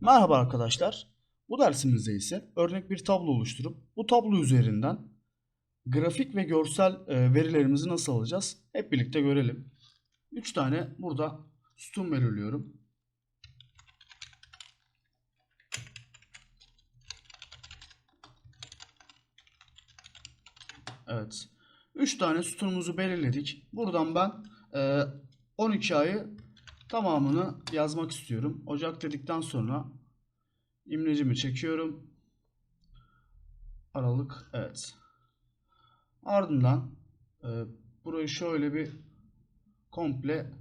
Merhaba arkadaşlar. Bu dersimizde ise örnek bir tablo oluşturup bu tablo üzerinden grafik ve görsel e, verilerimizi nasıl alacağız? Hep birlikte görelim. 3 tane burada sütun belirliyorum. Evet. 3 tane sütunumuzu belirledik. Buradan ben e, 12 ayı tamamını yazmak istiyorum. Ocak dedikten sonra imlecimi çekiyorum. Aralık evet. Ardından e, burayı şöyle bir komple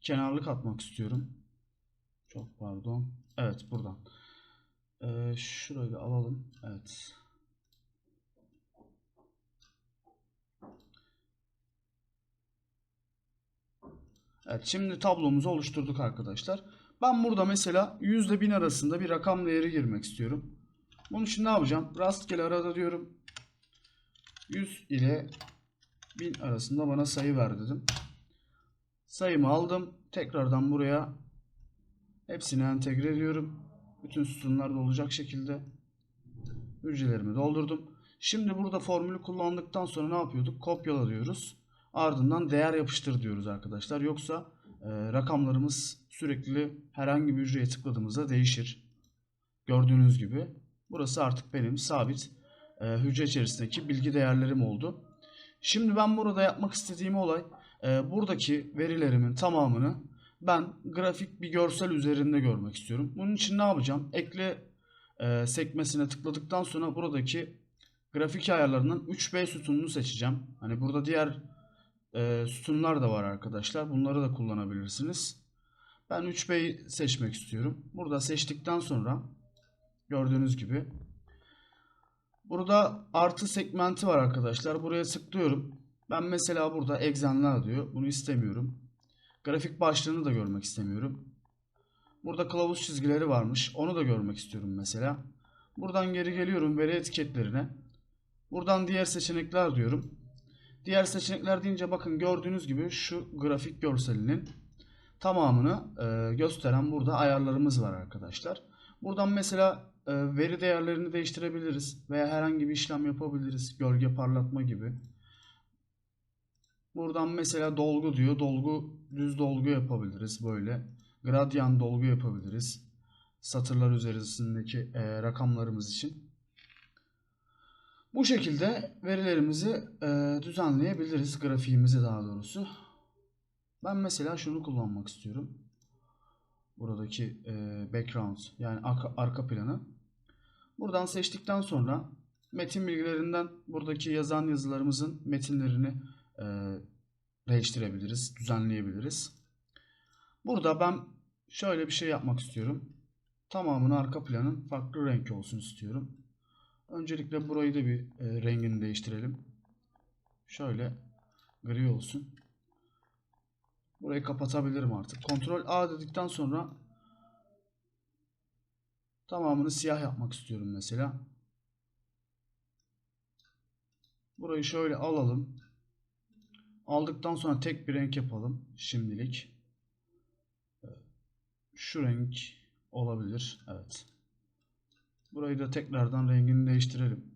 kenarlık atmak istiyorum. Çok pardon. Evet buradan. E, şurayı da alalım. Evet. Evet şimdi tablomuzu oluşturduk arkadaşlar. Ben burada mesela 100 ile 1000 arasında bir rakam değeri girmek istiyorum. Bunun için ne yapacağım? Rastgele arada diyorum. 100 ile 1000 arasında bana sayı ver dedim. Sayımı aldım. Tekrardan buraya hepsini entegre ediyorum. Bütün sütunlar da olacak şekilde hücrelerimi doldurdum. Şimdi burada formülü kullandıktan sonra ne yapıyorduk? Kopyala diyoruz. Ardından değer yapıştır diyoruz arkadaşlar. Yoksa e, rakamlarımız sürekli herhangi bir hücreye tıkladığımızda değişir. Gördüğünüz gibi. Burası artık benim sabit e, hücre içerisindeki bilgi değerlerim oldu. Şimdi ben burada yapmak istediğim olay e, buradaki verilerimin tamamını ben grafik bir görsel üzerinde görmek istiyorum. Bunun için ne yapacağım? Ekle e, sekmesine tıkladıktan sonra buradaki grafik ayarlarından 3B sütununu seçeceğim. Hani burada diğer e, sütunlar da var arkadaşlar. Bunları da kullanabilirsiniz. Ben 3B'yi seçmek istiyorum. Burada seçtikten sonra gördüğünüz gibi burada artı segmenti var arkadaşlar. Buraya tıklıyorum. Ben mesela burada egzenler diyor. Bunu istemiyorum. Grafik başlığını da görmek istemiyorum. Burada kılavuz çizgileri varmış. Onu da görmek istiyorum mesela. Buradan geri geliyorum veri etiketlerine. Buradan diğer seçenekler diyorum. Diğer seçenekler deyince bakın gördüğünüz gibi şu grafik görselinin tamamını e, gösteren burada ayarlarımız var arkadaşlar. Buradan mesela e, veri değerlerini değiştirebiliriz veya herhangi bir işlem yapabiliriz. Gölge parlatma gibi. Buradan mesela dolgu diyor. Dolgu düz dolgu yapabiliriz böyle. Gradyan dolgu yapabiliriz. Satırlar üzerindeki e, rakamlarımız için. Bu şekilde verilerimizi e, düzenleyebiliriz. Grafiğimizi daha doğrusu. Ben mesela şunu kullanmak istiyorum. Buradaki e, background yani arka, arka planı. Buradan seçtikten sonra metin bilgilerinden buradaki yazan yazılarımızın metinlerini e, değiştirebiliriz, düzenleyebiliriz. Burada ben şöyle bir şey yapmak istiyorum. Tamamını arka planın farklı renk olsun istiyorum. Öncelikle burayı da bir e, rengini değiştirelim. Şöyle gri olsun. Burayı kapatabilirim artık. Kontrol A dedikten sonra tamamını siyah yapmak istiyorum mesela. Burayı şöyle alalım. Aldıktan sonra tek bir renk yapalım şimdilik. Şu renk olabilir. Evet. Burayı da tekrardan rengini değiştirelim.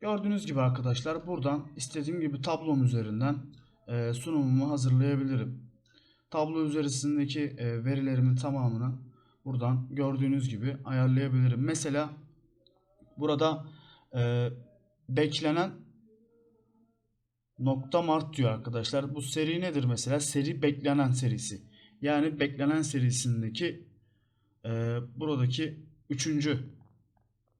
Gördüğünüz gibi arkadaşlar buradan istediğim gibi tablom üzerinden e, sunumumu hazırlayabilirim. Tablo üzerindeki e, verilerimin tamamını buradan gördüğünüz gibi ayarlayabilirim. Mesela burada e, beklenen nokta mart diyor arkadaşlar. Bu seri nedir mesela? Seri beklenen serisi. Yani beklenen serisindeki e, buradaki üçüncü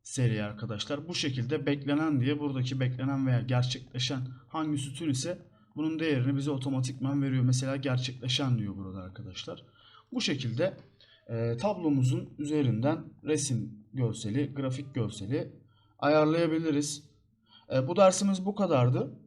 seri arkadaşlar. Bu şekilde beklenen diye buradaki beklenen veya gerçekleşen hangi sütun ise bunun değerini bize otomatikman veriyor. Mesela gerçekleşen diyor burada arkadaşlar. Bu şekilde e, tablomuzun üzerinden resim görseli, grafik görseli ayarlayabiliriz. E, bu dersimiz bu kadardı.